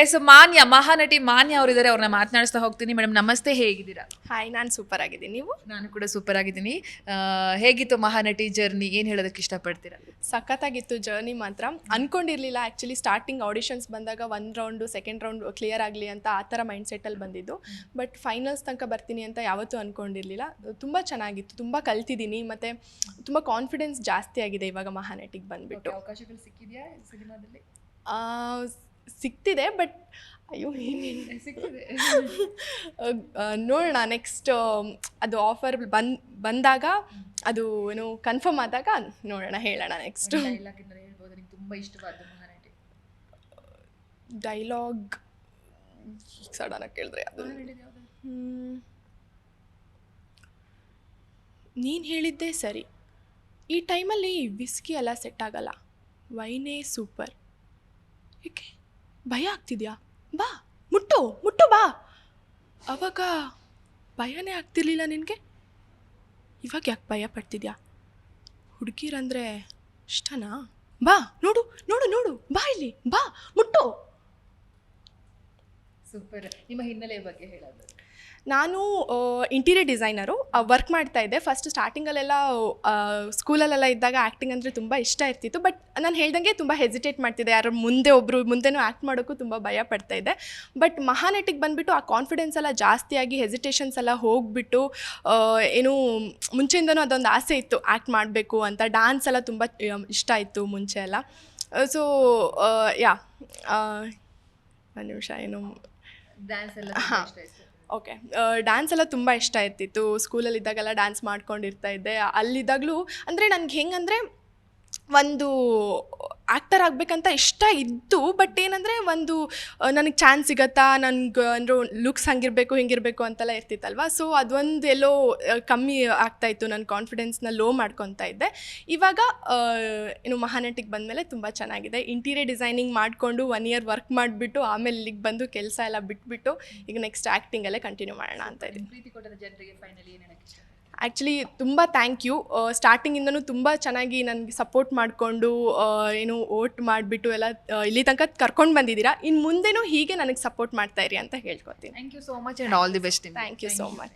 S ಮಾನ್ಯ ಮಹಾನಟಿ ಮಾನ್ಯ ಅವರಿದ್ದಾರೆ ಅವ್ರನ್ನ ಮಾತನಾಡಿಸ್ತಾ ಹೋಗ್ತೀನಿ. ಮೇಡಮ್ ನಮಸ್ತೆ ಹೇಗಿದ್ದೀರಾ? ಹಾಯ್ ನಾನು ಸೂಪರ್ ಆಗಿದ್ದೀನಿ. ನೀವು? ನಾನು ಕೂಡ ಸೂಪರ್ ಆಗಿದ್ದೀನಿ. ಹೇಗಿತ್ತು ಮಹಾನಟಿ ಜರ್ನಿ ಏನು ಹೇಳೋದಕ್ಕೆ ಇಷ್ಟಪಡ್ತೀರಾ? ಸಖತ್ತಾಗಿತ್ತು ಜರ್ನಿ ಮಾತ್ರ. ಅನ್ಕೊಂಡಿರ್ಲಿಲ್ಲ ಆ್ಯಕ್ಚುಲಿ ಸ್ಟಾರ್ಟಿಂಗ್ ಆಡಿಷನ್ಸ್ ಬಂದಾಗ ಒಂದು ರೌಂಡು ಸೆಕೆಂಡ್ ರೌಂಡ್ ಕ್ಲಿಯರ್ ಆಗಲಿ ಅಂತ ಆ ಥರ ಮೈಂಡ್ ಸೆಟ್ಟಲ್ಲಿ ಬಂದಿದ್ದು. ಬಟ್ ಫೈನಲ್ಸ್ ತನಕ ಬರ್ತೀನಿ ಅಂತ ಯಾವತ್ತೂ ಅನ್ಕೊಂಡಿರಲಿಲ್ಲ. ತುಂಬ ಚೆನ್ನಾಗಿತ್ತು ತುಂಬ ಕಲ್ತಿದ್ದೀನಿ. ಮತ್ತು ತುಂಬ ಕಾನ್ಫಿಡೆನ್ಸ್ ಜಾಸ್ತಿ ಆಗಿದೆ ಇವಾಗ ಮಹಾನಟಿಗೆ ಬಂದುಬಿಟ್ಟು. ಅವಕಾಶಗಳು ಸಿಕ್ಕಿದೆಯಾ ಸಿನಿಮಾದಲ್ಲಿ? ಸಿಗ್ತಿದೆ ಬಟ್ ಅಯ್ಯೋ ನೋಡೋಣ ನೆಕ್ಸ್ಟ್ ಅದು ಆಫರ್ ಬಂದ್ ಬಂದಾಗ ಅದು ಏನು ಕನ್ಫರ್ಮ್ ಆದಾಗ ನೋಡೋಣ ಹೇಳೋಣ ನೆಕ್ಸ್ಟ್ ಡೈಲಾಗ್ ಸಡನ್ ಡೈಲಾಗ್ ಸಡನ್ನಾಗಿ ಕೇಳಿದ್ರೆ ಅದು ನೀನು ಹೇಳಿದ್ದೆ ಸರಿ. ಈ ಟೈಮಲ್ಲಿ ವಿಸ್ಕಿ ಎಲ್ಲ ಸೆಟ್ ಆಗಲ್ಲ. ವೈನೇ ಸೂಪರ್ ಏಕೆ? ಭಯ ಆಗ್ತಿದ್ಯಾ? ಬಾ, ಮುಟ್ಟು ಮುಟ್ಟು ಬಾ. ಅವಾಗ ಭಯನೇ ಆಗ್ತಿರ್ಲಿಲ್ಲ ನಿನಗೆ? ಇವಾಗ ಯಾಕೆ ಭಯ ಪಡ್ತಿದ್ಯಾ? ಹುಡುಗಿರಂದ್ರೆ ಇಷ್ಟನಾ? ಬಾ, ನೋಡು ನೋಡು ನೋಡು, ಬಾ ಇಲ್ಲಿ, ಬಾ, ಮುಟ್ಟು. ಸೂಪರ್ ನಿಮ್ಮ ಹಿನ್ನೆಲೆ ಬಗ್ಗೆ ಹೇಳೋದು. ನಾನು ಇಂಟೀರಿಯರ್ ಡಿಸೈನರು ವರ್ಕ್ ಮಾಡ್ತಾ ಇದ್ದೆ. ಫಸ್ಟ್ ಸ್ಟಾರ್ಟಿಂಗಲ್ಲೆಲ್ಲ ಸ್ಕೂಲಲ್ಲೆಲ್ಲ ಇದ್ದಾಗ ಆ್ಯಕ್ಟಿಂಗ್ ಅಂದರೆ ತುಂಬ ಇಷ್ಟ ಇರ್ತಿತ್ತು. ಬಟ್ ನಾನು ಹೇಳ್ದಂಗೆ ತುಂಬ ಹೆಸಿಟೇಟ್ ಮಾಡ್ತಿದ್ದೆ. ಯಾರು ಮುಂದೆ ಒಬ್ಬರು ಮುಂದೆನೂ ಆ್ಯಕ್ಟ್ ಮಾಡೋಕ್ಕೂ ತುಂಬ ಭಯ ಪಡ್ತಾ ಇದ್ದೆ. ಬಟ್ ಮಹಾನಟಿಗೆ ಬಂದುಬಿಟ್ಟು ಆ ಕಾನ್ಫಿಡೆನ್ಸ್ ಎಲ್ಲ ಜಾಸ್ತಿಯಾಗಿ ಹೆಸಿಟೇಷನ್ಸ್ ಎಲ್ಲ ಹೋಗ್ಬಿಟ್ಟು ಏನು ಮುಂಚೆಯಿಂದನೂ ಅದೊಂದು ಆಸೆ ಇತ್ತು. ಆ್ಯಕ್ಟ್ ಮಾಡಬೇಕು ಅಂತ. ಡ್ಯಾನ್ಸ್ ಎಲ್ಲ ತುಂಬ ಇಷ್ಟ ಇತ್ತು ಮುಂಚೆ ಎಲ್ಲ. ಸೊ ಯಾ ಒಂದು ನಿಮಿಷ ಏನು? ಡ್ಯಾನ್ಸ್ ಎಲ್ಲ ಹಾ. ಓಕೆ. ಡ್ಯಾನ್ಸ್ ಎಲ್ಲ ತುಂಬ ಇಷ್ಟ ಇರ್ತಿತ್ತು. ಸ್ಕೂಲಲ್ಲಿ ಇದ್ದಾಗೆಲ್ಲ ಡ್ಯಾನ್ಸ್ ಮಾಡ್ಕೊಂಡಿರ್ತಾ ಇದ್ದೆ. ಅಲ್ಲಿದ್ದಾಗಲೂ ಅಂದರೆ ನನಗೆ ಹೆಂಗಂದರೆ ಒಂದು ಆ್ಯಕ್ಟರ್ ಆಗಬೇಕಂತ ಇಷ್ಟ ಇದ್ದು, ಬಟ್ ಏನಂದರೆ ಒಂದು ನನಗೆ ಚಾನ್ಸ್ ಸಿಗತ್ತಾ, ನನಗೆ, ಅಂದ್ರೆ ಲುಕ್ಸ್ ಹಂಗಿರಬೇಕು, ಹಿಂಗಿರಬೇಕು ಅಂತೆಲ್ಲ ಇರ್ತಿತ್ತಲ್ವ? ಸೊ, ಅದೊಂದು ಎಲ್ಲೋ ಕಮ್ಮಿ ಆಗ್ತಾ ಇತ್ತು ನನ್ನ ಕಾನ್ಫಿಡೆನ್ಸ್ನ ಲೋ ಮಾಡ್ಕೊತಾ ಇದ್ದೆ. ಇವಾಗ ಏನು ಮಹಾನಟಿಗೆ ಬಂದಮೇಲೆ ತುಂಬ ಚೆನ್ನಾಗಿದೆ. ಇಂಟೀರಿಯರ್ ಡಿಸೈನಿಂಗ್ ಮಾಡಿಕೊಂಡು ಒನ್ ಇಯರ್ ವರ್ಕ್ ಮಾಡಿಬಿಟ್ಟು, ಆಮೇಲೆ ಇಲ್ಲಿಗೆ ಬಂದು ಕೆಲಸ ಎಲ್ಲ ಬಿಟ್ಬಿಟ್ಟು, ಈಗ ನೆಕ್ಸ್ಟ್ ಆ್ಯಕ್ಟಿಂಗಲ್ಲೇ ಕಂಟಿನ್ಯೂ ಮಾಡೋಣ ಅಂತ ಇದ್ದೀನಿ. ಆ್ಯಕ್ಚುಲಿ ತುಂಬ ಥ್ಯಾಂಕ್ ಯು ಸ್ಟಾರ್ಟಿಂಗಿಂದನೂ ತುಂಬ ಚೆನ್ನಾಗಿ ನನಗೆ ಸಪೋರ್ಟ್ ಮಾಡಿಕೊಂಡು ಏನು ಓಟ್ ಮಾಡಿಬಿಟ್ಟು ಎಲ್ಲ ಇಲ್ಲಿ ತನಕ ಕರ್ಕೊಂಡು ಬಂದಿದ್ದೀರಾ. ಇನ್ನು ಮುಂದೆನೂ ಹೀಗೆ ನನಗೆ ಸಪೋರ್ಟ್ ಮಾಡ್ತಾ ಇರಿ ಅಂತ ಹೇಳ್ಕೊತೀನಿ. Thank you so much and all the best thank you so much